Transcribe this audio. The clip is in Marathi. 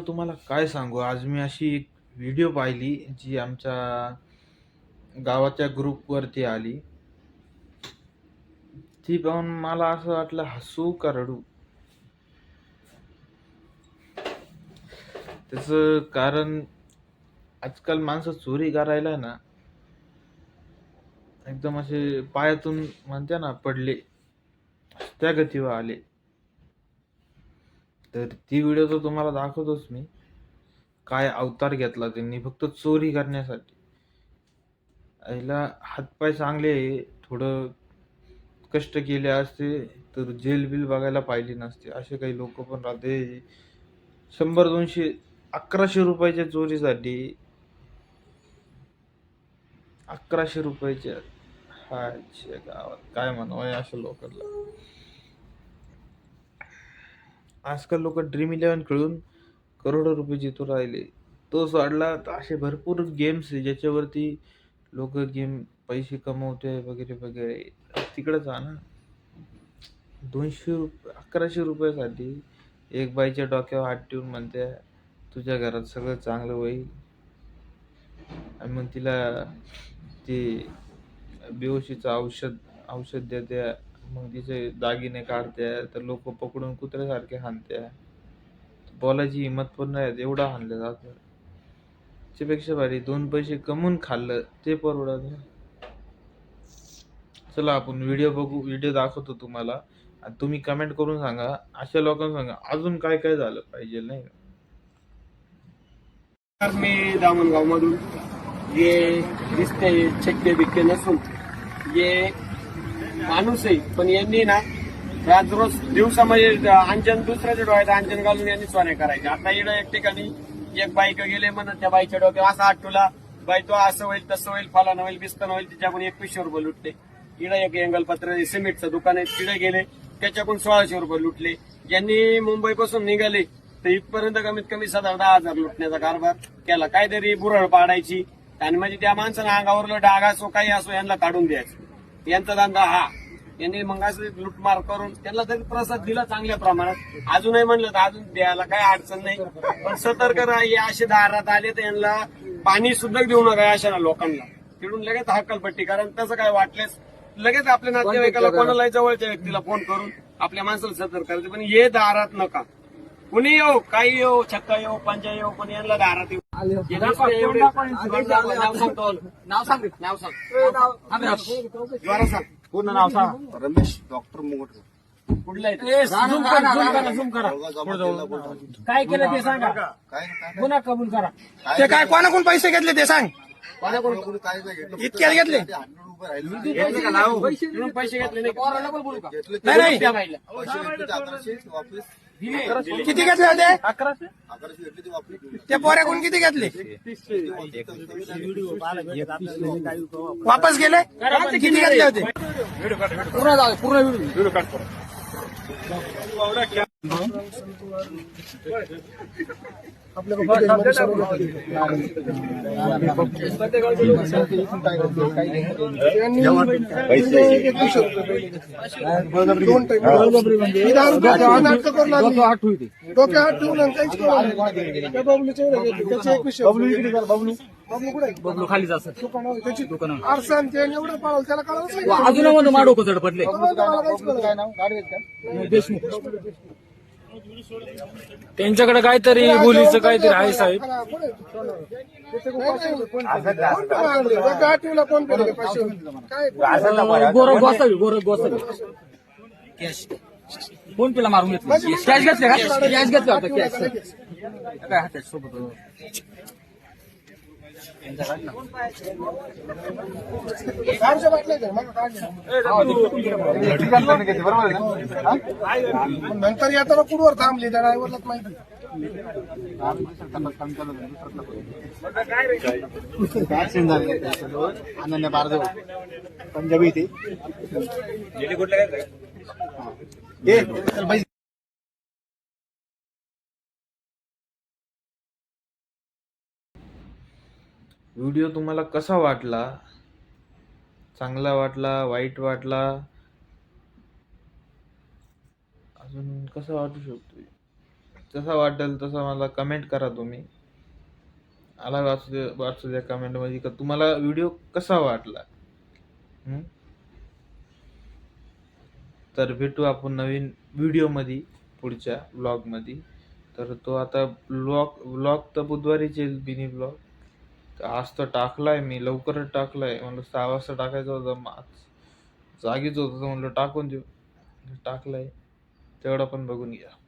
तुम्हाला काय सांगू? आज मी अशी एक व्हिडिओ पाहिली जी आमच्या गावाच्या ग्रुपवरती आली. ती पाहून मला असं वाटलं हसू का रडू? त्याचं कारण आजकाल माणसं चोरी करायला ना एकदम असे पायातून म्हणते ना पडले त्या गतीवर आले. तर ती व्हिडिओ तर तुम्हाला दाखवतोच मी. काय अवतार घेतला त्यांनी फक्त चोरी करण्यासाठी. याला हातपाय चांगले आहे, थोडं कष्ट केले असते तर जेल बिल बघायला पाहिजे नसते. असे काही लोक पण राहते. शंभर दोनशे अकराशे रुपयाच्या चोरीसाठी. अकराशे रुपयाच्या. हायच्या गावात. काय म्हणावं अशा लोकांना? आजकाल लोक ड्रीम इलेवन खेळून करोडो रुपये जितू राहिले. तो सोडला तर असे भरपूर गेम्स आहे ज्याच्यावरती लोक गेम पैसे कमवते वगैरे वगैरे. तिकडं जा ना. दोनशे रुपये अकराशे रुपयासाठी एक बाईच्या डोक्यावर हात ठेवून म्हणते तुझ्या घरात सगळं चांगलं होईल. आणि मग तिला ते बेहोशीचं औषध औषध देते. मग तिचे दागिने काढते तर लोक पकडून कुत्र्यासारखे हाणते. बोलायची हिंमत पण नाही एवढा हाणलं जातं त्यापेक्षा भारी दोन पैसे कमवून खाल्लं ते परवडत चला आपण व्हिडिओ बघू व्हिडिओ दाखवतो तुम्हाला. आणि तुम्ही कमेंट करून सांगा अशा लोकांना सांगा अजून काय काय झालं पाहिजे नाही का? मी दामणगाव मधून ये दिसते छक्के बिक्के नसून ये माणूस आहे पण यांनी ना रात रोज दिवसामध्ये म्हणजे, अंजन दुसऱ्याच्या डोळ्यात अंजन घालून यांनी सोने करायचे. आता इकडं एक ठिकाणी एक बाईक गेले म्हणत त्या बाईच्या डोक्यात असा आठवला बाई तो असं होईल तसं होईल फलान होईल बिस्कन होईल तिच्याकडून एकवीसशे रुपये लुटले. इडं एक एंगलपत्र सिमेंटचं दुकान आहे तिडे गेले त्याच्याकडून सोळाशे रुपये लुटले. ज्यांनी मुंबईपासून निघाले तर इथपर्यंत कमीत कमी साधारण दहा हजार लुटण्याचा कारभार केला. काहीतरी बुरळ पाडायची आणि म्हणजे त्या माणसानं अंगावरलं डाग असो काही असो यांना काढून द्यायचं. यांचा धंदा हा. यांनी मग असं लुटमार करून त्यांना तरी प्रसाद दिला चांगल्या प्रमाणात अजूनही म्हणलं तर अजून द्यायला काही अडचण नाही. पण सतर्क राहा हे असे दारात आले तर यांना पाणी सुद्धा देऊ नका अशा लोकांना. तिकडून लगेच हक्कलपट्टी कारण तसं काय वाटल्यास लगेच आपल्या नातेवाईकाला कोणालाही जवळच्या व्यक्तीला फोन करून आपल्या माणसाला सतर्क करायचं. पण हे दारात नका. कुणी येऊ काही येऊ छक्का येऊ पंचा येऊ पण यांना दारात येऊ. नाव सांग नाव सांग पूर्ण नाव सांग. रमेश डॉक्टर मुगट कुठलं आहे? झूम करा झूम करा झूम करा. काय केलं ते सांगा. काय काय गुन्हा कबूल करा. ते काय कोणाकडून पैसे घेतले ते सांग. कोणाकडून? कोणी काय काय घेतलं? पैसे घेतले नाही? किती घेतले होते? अकराशे? पोऱ्याकडून किती घेतले? वापस गेले? किती घेतले होते? पूर्ण पूर्ण व्हिडिओ. डोक्या हात ठेवून आणि काहीच करू नका. त्या बबलूचे एवढे घेतले. त्याचे एकवीसशे रुपये. बबलू कुठे? खाली जास्त दुकानावर त्याची आरसा आणि ते एवढं पाळलं त्याला कळालंच नाही. अजून म्हणतो माडो कसड पडले नाही. त्यांच्याकडे काहीतरी बोलीचं काहीतरी आहे साहेब. कोण पैसे? काय गोरख गोसावी गोरख गोसावी. कॅश फोन पेला मारून घेतलं? कॅश घेतले का? कॅश घेतलं होतं कॅश काय हातात सोबत होतं. गाडीच्या बाटल्या द्या, मला काढल्या. पण नंतर येताना कुठवर थांबली? त्या ड्रायव्हरलाच माहिती अनन्या बारदेव. पंजाबी ते. व्हिडिओ तुम्हाला कसा वाटला? चांगला वाटला? वाईट वाटला? अजून कसा वाटू शकतो जसा वाटेल तसा मला कमेंट करा तुम्ही. आला वाचू दे वाचू द्या कमेंटमध्ये का तुम्हाला व्हिडिओ कसा वाटला? तर भेटू आपण नवीन व्हिडिओमध्ये पुढच्या ब्लॉगमध्ये तर तो आता ब्लॉग ब्लॉग तर बुधवारीच येईल बिनी ब्लॉग आज तर टाकलाय मी लवकरच टाकलाय. म्हणलं सहा वाजता टाकायचं होतं आज जागीच होतं तर म्हणलं टाकून देऊ. टाकलाय. तेवढा पण बघून घ्या.